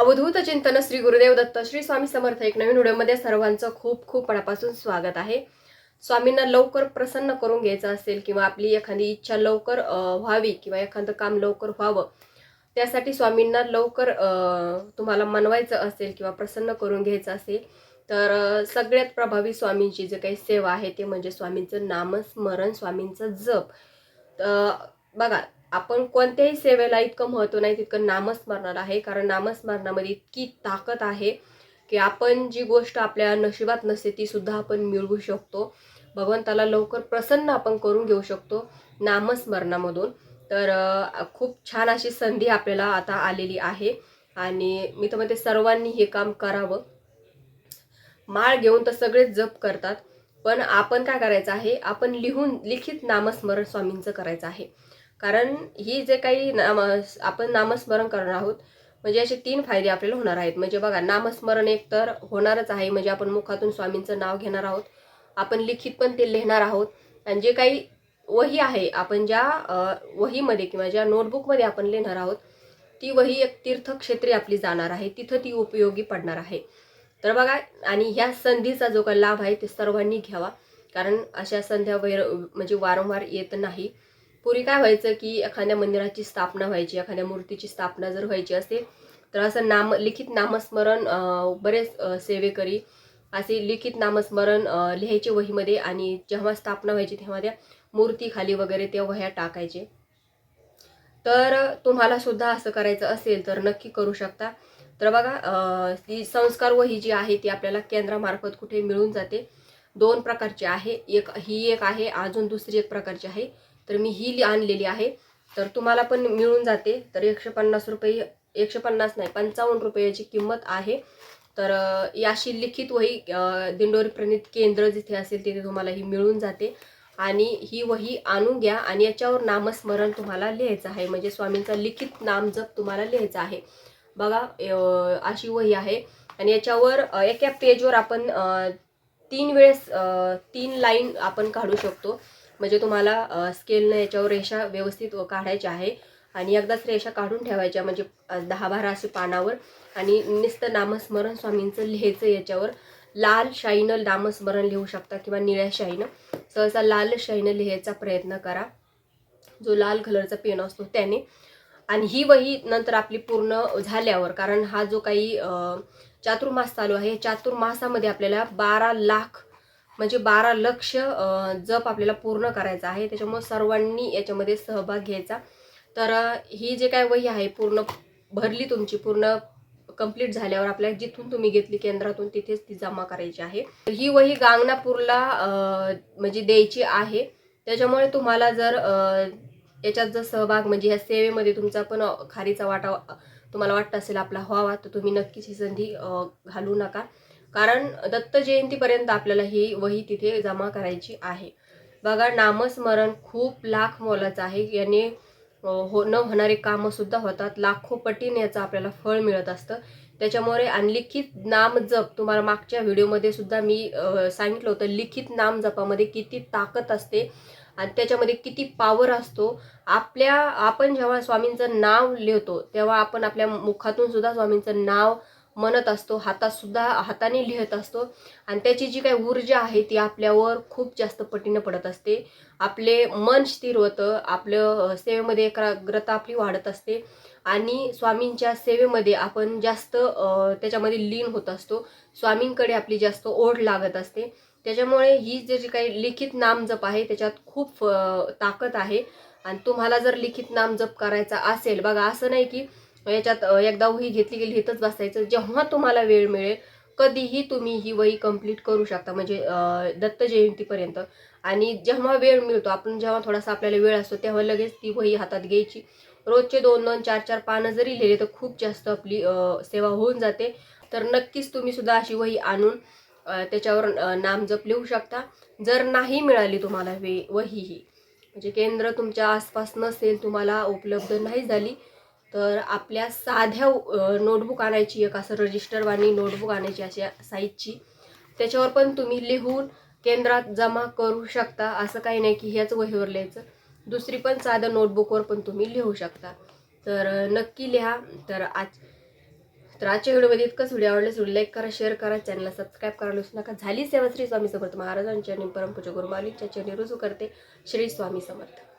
अवधूत चिंतन श्री गुरुदेव दत्त श्री स्वामी समर्थ एक नवीन व्हिडिओमध्ये सर्वांचं खूप खूप मनापासून स्वागत आहे. स्वामींना लवकर प्रसन्न करून घ्यायचं असेल किंवा आपली एखादी इच्छा लवकर व्हावी किंवा एखादं काम लवकर व्हावं त्यासाठी स्वामींना लवकर तुम्हाला मनवायचं असेल किंवा प्रसन्न करून घ्यायचं असेल तर सगळ्यात प्रभावी स्वामींची जे काही सेवा आहे ते म्हणजे स्वामींचं नामस्मरण स्वामींचं जप. बघा आपण कोणत्याही सेवेला इतकं महत्त्व नाही तितकं नामस्मरणाला आहे. कारण नामस्मरणामध्ये इतकी ताकद आहे की आपण जी गोष्ट आपल्या नशिबात नसते ती सुद्धा आपण मिळवू शकतो. भगवंताला लवकर प्रसन्न आपण करून घेऊ शकतो नामस्मरणामधून. तर खूप छान अशी संधी आपल्याला आता आलेली आहे. आणि मी तर म्हणते सर्वांनी हे काम करावं. माळ घेऊन तर सगळेच जप करतात. पण आपण काय करायचं आहे? आपण लिहून लिखित नामस्मरण स्वामींचं करायचं आहे. कारण ही जे काही नाम आपण नामस्मरण करणार आहोत म्हणजे असे तीन फायदे आपल्याला होणार आहेत. म्हणजे बघा नामस्मरण एक तर होणारच आहे. म्हणजे आपण मुखातून स्वामींचं नाव घेणार आहोत. आपण लिखित पण ते लिहिणार आहोत. आणि जे काही वही आहे आपण ज्या वहीमध्ये किंवा ज्या नोटबुकमध्ये आपण लिहिणार आहोत ती वही एक तीर्थक्षेत्री आपली जाणार आहे. तिथं ती उपयोगी पडणार आहे. तर बघा आणि ह्या संधीचा जो काही लाभ आहे ते सर्वांनी घ्यावा. कारण अशा संध्या वैर म्हणजे वारंवार येत नाही. पूर्वी काय व्हायचं की एखाद्या मंदिराची स्थापना व्हायची एखाद्या मूर्तीची स्थापना जर व्हायची असेल तर असं नाम लिखित नामस्मरण बरेच सेवेकरी असे लिखित नामस्मरण लिहायचे वहीमध्ये आणि जेव्हा स्थापना व्हायची तेव्हा त्या मूर्तीखाली वगैरे त्या वह्या टाकायचे. तर तुम्हाला सुद्धा असं करायचं असेल तर नक्की करू शकता. तर बघा ती संस्कार वही जी आहे ती आपल्याला केंद्रामार्फत कुठे मिळून जाते. दोन प्रकारची आहे. एक ही एक आहे अजून दुसरी एक प्रकारची आहे. तर मी ही लि- आणलेली आहे. तर तुम्हाला पण मिळून जाते. तर एकशे पन्नास रुपये एकशे पन्नास नाही पंचावन्न रुपयाची किंमत आहे. तर याशी लिखित वही दिंडोरी प्रणित केंद्र जिथे असेल तिथे तुम्हाला ही मिळून जाते. आणि ही वही आणून घ्या आणि याच्यावर नामस्मरण तुम्हाला लिहायचं आहे. म्हणजे स्वामींचा लिखित नामजप तुम्हाला लिहायचा आहे. बघा अशी वही आहे. आणि याच्यावर एका पेजवर आपण तीन वेळेस तीन लाईन आपण काढू शकतो. म्हणजे तुम्हाला स्केलनं याच्यावर रेषा व्यवस्थित काढायच्या आहे. आणि एकदाच रेषा काढून ठेवायच्या म्हणजे दहा बारा असे पानावर. आणि नुसतं नामस्मरण स्वामींचं लिहायचं याच्यावर. लाल शाईनं नामस्मरण लिहू शकता किंवा निळ्या शाईनं. सहसा लाल शाईनं लिहायचा प्रयत्न करा. जो लाल कलरचा पेन असतो त्याने. आणि ही वही नंतर आपली पूर्ण झाल्यावर कारण हा जो काही चातुर्मास चालू आहे चातुर्मासामध्ये आपल्याला बारा लाख म्हणजे बारा लक्ष जप आपल्याला पूर्ण करायचा आहे. त्याच्यामुळे सर्वांनी याच्यामध्ये सहभाग घ्यायचा. तर ही जे काय वही आहे पूर्ण भरली तुमची पूर्ण कंप्लीट झाल्यावर आपल्याला जिथून तुम्ही घेतली केंद्रातून तिथेच ती जमा करायची आहे. तर ही वही गांगणापूरला म्हणजे द्यायची आहे. त्याच्यामुळे तुम्हाला जर याच्यात जर सहभाग म्हणजे ह्या सेवेमध्ये तुमचा पण खारीचा वाटा तुम्हाला वाटत असेल आपला व्हावा तर तुम्ही नक्कीच ही संधी घालू नका. कारण दत्त जयंतीपर्यंत आपल्याला ही वही तिथे जमा करायची आहे. बघा नामस्मरण खूप लाख मोलाचं आहे. याने हो न होणारे कामंसुद्धा होतात. लाखो पटीने याचं आपल्याला फळ मिळत असतं. त्याच्यामुळे आणि लिखित नाम जप तुम्हाला मागच्या व्हिडिओमध्ये सुद्धा मी सांगितलं होतं लिखित नाम जपामध्ये किती ताकद असते आणि त्याच्यामध्ये किती पावर असतो. आपल्या आपण जेव्हा स्वामींचं नाव लिहितो तेव्हा आपण आपल्या मुखातून सुद्धा स्वामींचं नाव म्हणत असतो हातातसुद्धा हाताने लिहित असतो. आणि त्याची जी काही ऊर्जा आहे ती आपल्यावर खूप जास्त पटीनं पडत असते. आपले मन स्थिर होतं आपलं सेवेमध्ये एकाग्रता आपली वाढत असते. आणि स्वामींच्या सेवेमध्ये आपण जास्त त्याच्यामध्ये लीन होत असतो. स्वामींकडे आपली जास्त ओढ लागत असते. त्याच्यामुळे ही जे जी काही लिखित नामजप आहे त्याच्यात खूप ताकद आहे. आणि तुम्हाला जर लिखित नाम जप करायचा असेल बघा असं नाही की याच्यात एकदा वही घेतली गेली लिहितच बसायचं. जेव्हा तुम्हाला वेळ मिळेल कधीही तुम्ही ही वही कंप्लीट करू शकता म्हणजे दत्त जयंतीपर्यंत. आणि जेव्हा वेळ मिळतो आपण जेव्हा थोडासा आपल्याला वेळ असतो तेव्हा लगेच ती वही हातात घ्यायची. रोजचे दोन दोन चार चार पानं जरी लिहिले तर खूप जास्त आपली सेवा होऊन जाते. तर नक्कीच तुम्ही सुद्धा अशी वही आणून त्याच्यावर नामजप लिहू शकता. जर नाही मिळाली तुम्हाला वे वही ही म्हणजे केंद्र तुमच्या आसपास नसेल तुम्हाला उपलब्ध नाही झाली तर आपल्या साध्या नोटबुक आणायची एक असं रजिस्टरवाणी नोटबुक आणायची अशा साईजची त्याच्यावर पण तुम्ही लिहून केंद्रात जमा करू शकता. असं काही नाही की ह्याच वहीवर लिहायचं. दुसरी पण साधं नोटबुकवर पण तुम्ही लिहू शकता. तर नक्की लिहा. तर आज तर आजच्या व्हिडिओमध्ये इतकंच. व्हिडिओ आवडल्यास व्हिडिओ लाईक करा शेअर करा. चॅनलला सबस्क्राईब करा विसरू नका. झाली सेवा श्री स्वामी समर्थ महाराजांच्या परमपूजा गुरुमालिकच्या चरणी रुजू करते. श्री स्वामी समर्थ.